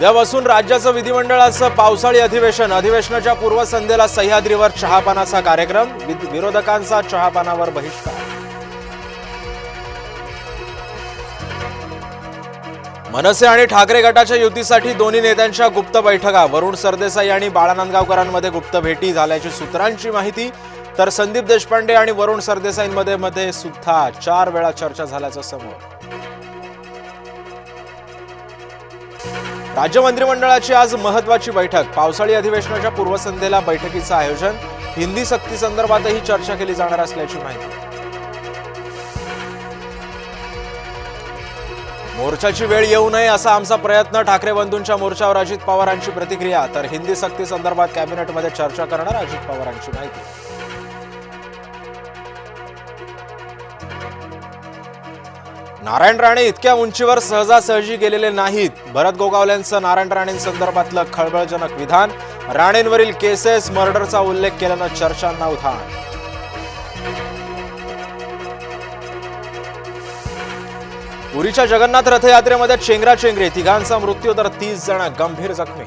उद्यापासून राज्याचं विधिमंडळाचं पावसाळी अधिवेशन अधिवेशनाच्या पूर्वसंध्येला सह्याद्रीवर चहापानाचा कार्यक्रम विद- विरोधकांचा चहापानावर बहिष्कार. मनसे आणि ठाकरे गटाच्या युतीसाठी दोन्ही नेत्यांच्या गुप्त बैठका वरुण सरदेसाई आणि बाळानंदगावकरांमध्ये गुप्त भेटी झाल्याची सूत्रांची माहिती तर संदीप देशपांडे आणि वरुण सरदेसाईंमध्ये मध्ये सुद्धा चार वेळा चर्चा झाल्याचं समोर. राज्य मंत्रिमंडळाची आज महत्वाची बैठक. पावसाळी अधिवेशनाच्या पूर्वसंध्येला बैठकीचं आयोजन. हिंदी सक्ती संदर्भातही चर्चा केली जाणार असल्याची माहिती. मोर्चाची वेळ येऊ नये असा आमचा प्रयत्न. ठाकरे बंधूंच्या मोर्चावर अजित पवारांची प्रतिक्रिया. तर हिंदी सक्ती संदर्भात कॅबिनेटमध्ये चर्चा करणार अजित पवारांची माहिती. नारायण राणे इतक्या उंचीवर सहजासहजी गेलेले नाहीत. भरत गोगावल्यांचं नारायण राणेंसंदर्भातलं खळबळजनक विधान राणेंवरील केसेस मर्डरचा उल्लेख केल्यानं चर्चांना उधाण. पुरीच्या जगन्नाथ रथयात्रेमध्ये चेंगराचेंगरी तिघांचा मृत्यू तर तीस जण गंभीर जखमी.